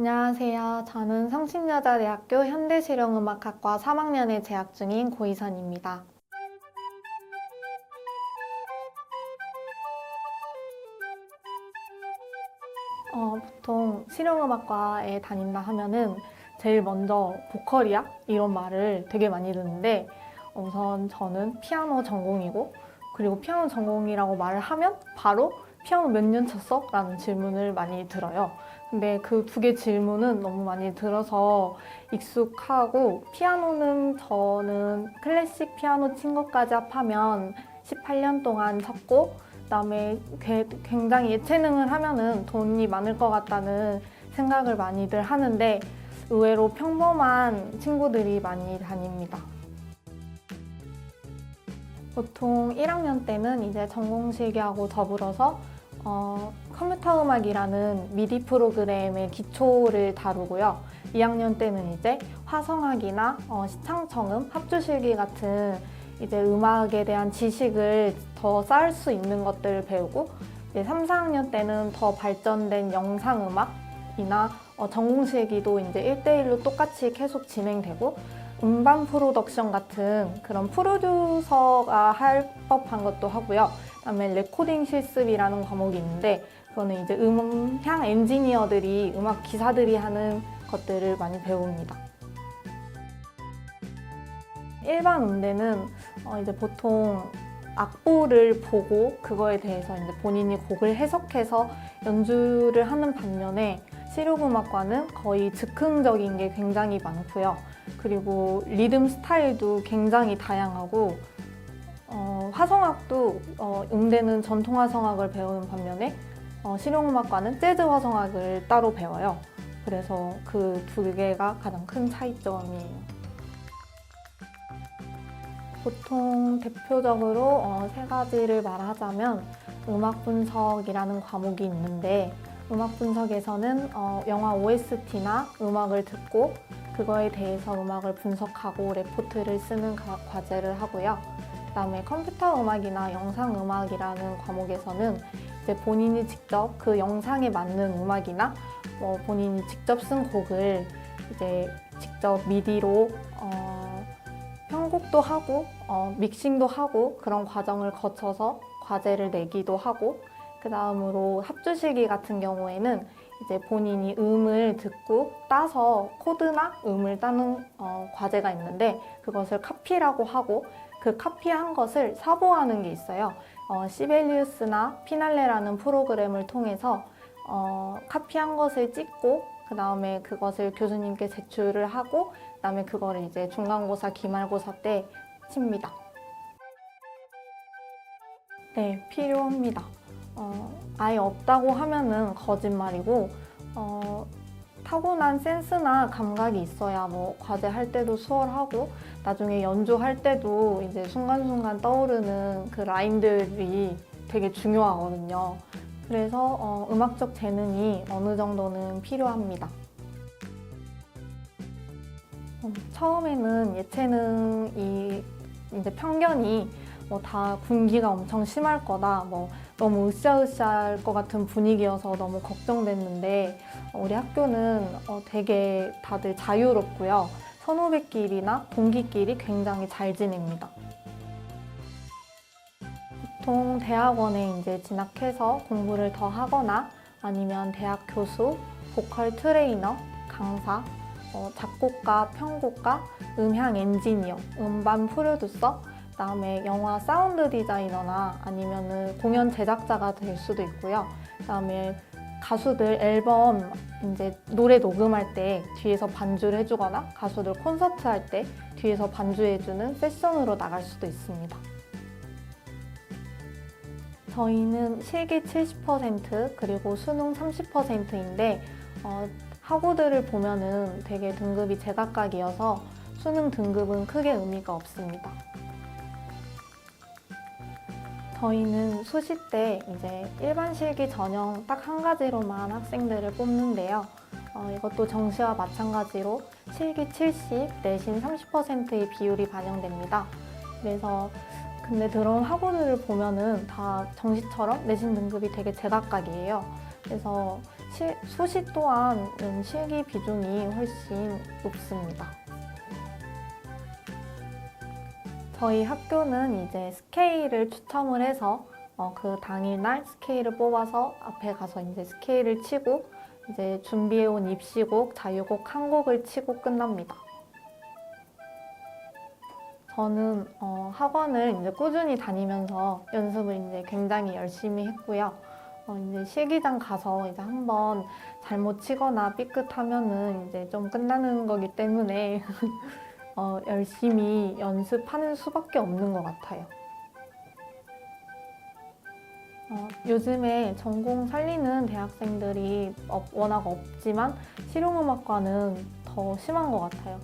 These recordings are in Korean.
안녕하세요. 저는 성신여자대학교 현대실용음악학과 3학년에 재학 중인 고이선입니다. 어, 보통 실용음악과에 다닌다 하면은 제일 먼저 보컬이야? 이런 말을 되게 많이 듣는데 우선 저는 피아노 전공이고 그리고 피아노 전공이라고 말을 하면 바로 피아노 몇 년 쳤어? 라는 질문을 많이 들어요. 근데 그 두 개 질문은 너무 많이 들어서 익숙하고 피아노는 저는 클래식 피아노 친 것까지 합하면 18년 동안 쳤고 그다음에 게- 굉장히 예체능을 하면은 돈이 많을 것 같다는 생각을 많이들 하는데 의외로 평범한 친구들이 많이 다닙니다. 보통 1학년 때는 이제 전공 실기하고 더불어서 어, 컴퓨터 음악이라는 미디 프로그램의 기초를 다루고요. 2학년 때는 이제 화성학이나 어, 시창청음, 합주실기 같은 이제 음악에 대한 지식을 더 쌓을 수 있는 것들을 배우고 이제 3, 4학년 때는 더 발전된 영상 음악이나 어, 전공실기도 이제 1대1로 똑같이 계속 진행되고 음반 프로덕션 같은 그런 프로듀서가 할 법한 것도 하고요. 그다음에 레코딩 실습이라는 과목이 있는데 그거는 이제 음향 엔지니어들이 음악 기사들이 하는 것들을 많이 배웁니다. 일반 음대는 어, 이제 보통 악보를 보고 그거에 대해서 이제 본인이 곡을 해석해서 연주를 하는 반면에 실용음악과는 거의 즉흥적인 게 굉장히 많고요. 그리고 리듬 스타일도 굉장히 다양하고 어, 화성학도 어, 음대는 전통 화성학을 배우는 반면에 어, 실용음악과는 재즈 화성학을 따로 배워요. 그래서 그 두 개가 가장 큰 차이점이에요. 보통 대표적으로 어, 세 가지를 말하자면 음악 분석이라는 과목이 있는데 음악 분석에서는 어, 영화 OST나 음악을 듣고 그거에 대해서 음악을 분석하고 레포트를 쓰는 가- 과제를 하고요. 그다음에 컴퓨터 음악이나 영상 음악이라는 과목에서는 이제 본인이 직접 그 영상에 맞는 음악이나 뭐 본인이 직접 쓴 곡을 이제 직접 미디로 어, 편곡도 하고 어, 믹싱도 하고 그런 과정을 거쳐서 과제를 내기도 하고 그 다음으로 합주실기 같은 경우에는 이제 본인이 음을 듣고 따서 코드나 음을 따는 어, 과제가 있는데 그것을 카피라고 하고 그 카피한 것을 사보하는 게 있어요. 어, 시벨리우스나 피날레라는 프로그램을 통해서 어, 카피한 것을 찍고 그 다음에 그것을 교수님께 제출을 하고 그 다음에 그거를 이제 중간고사, 기말고사 때 칩니다. 네, 필요합니다. 어, 아예 없다고 하면은 거짓말이고 어, 타고난 센스나 감각이 있어야 뭐 과제 할 때도 수월하고 나중에 연주할 때도 이제 순간순간 떠오르는 그 라인들이 되게 중요하거든요. 그래서 어, 음악적 재능이 어느 정도는 필요합니다. 음, 처음에는 예체능이 이제 편견이 뭐 다 군기가 엄청 심할 거다, 뭐 너무 으쌰으쌰할 것 같은 분위기여서 너무 걱정됐는데 어, 우리 학교는 어, 되게 다들 자유롭고요. 선후배끼리나 동기끼리 굉장히 잘 지냅니다. 보통 대학원에 이제 진학해서 공부를 더 하거나 아니면 대학 교수, 보컬 트레이너, 강사, 어, 작곡가, 편곡가, 음향 엔지니어, 음반 프로듀서, 그다음에 영화 사운드 디자이너나 아니면은 공연 제작자가 될 수도 있고요. 그다음에 가수들 앨범 이제 노래 녹음할 때 뒤에서 반주를 해주거나 가수들 콘서트 할 때 뒤에서 반주해주는 세션으로 나갈 수도 있습니다. 저희는 실기 70% 그리고 수능 30%인데 어, 학우들을 보면은 되게 등급이 제각각이어서 수능 등급은 크게 의미가 없습니다. 저희는 수시 때 이제 일반 실기 전형 딱 한 가지로만 학생들을 뽑는데요. 어, 이것도 정시와 마찬가지로 실기 70, 내신 30%의 비율이 반영됩니다. 그래서 근데 들어온 학우들을 보면은 다 정시처럼 내신 등급이 되게 제각각이에요. 그래서 시- 수시 또한 실기 비중이 훨씬 높습니다. 저희 학교는 이제 스케일을 추첨을 해서 어, 그 당일날 스케일을 뽑아서 앞에 가서 이제 스케일을 치고 이제 준비해온 입시곡, 자유곡 한 곡을 치고 끝납니다. 저는 어, 학원을 이제 꾸준히 다니면서 연습을 이제 굉장히 열심히 했고요. 어, 이제 실기장 가서 이제 한번 잘못 치거나 삐끗하면은 이제 좀 끝나는 거기 때문에 어, 열심히 연습하는 수밖에 없는 것 같아요. 어, 요즘에 전공 살리는 대학생들이 없- 워낙 없지만 실용음악과는 더 심한 것 같아요.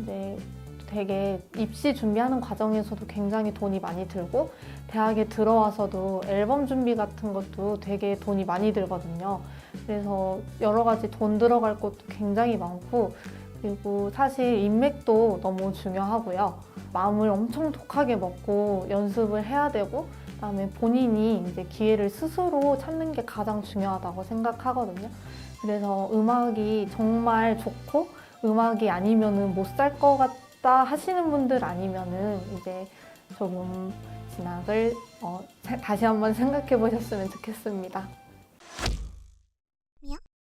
이제 되게 입시 준비하는 과정에서도 굉장히 돈이 많이 들고 대학에 들어와서도 앨범 준비 같은 것도 되게 돈이 많이 들거든요. 그래서 여러 가지 돈 들어갈 것도 굉장히 많고 그리고 사실 인맥도 너무 중요하고요. 마음을 엄청 독하게 먹고 연습을 해야 되고 그다음에 본인이 이제 기회를 스스로 찾는 게 가장 중요하다고 생각하거든요. 그래서 음악이 정말 좋고 음악이 아니면은 못 살 것 같다 하시는 분들 아니면은 이제 조금 진학을 어, 다시 한번 생각해 보셨으면 좋겠습니다.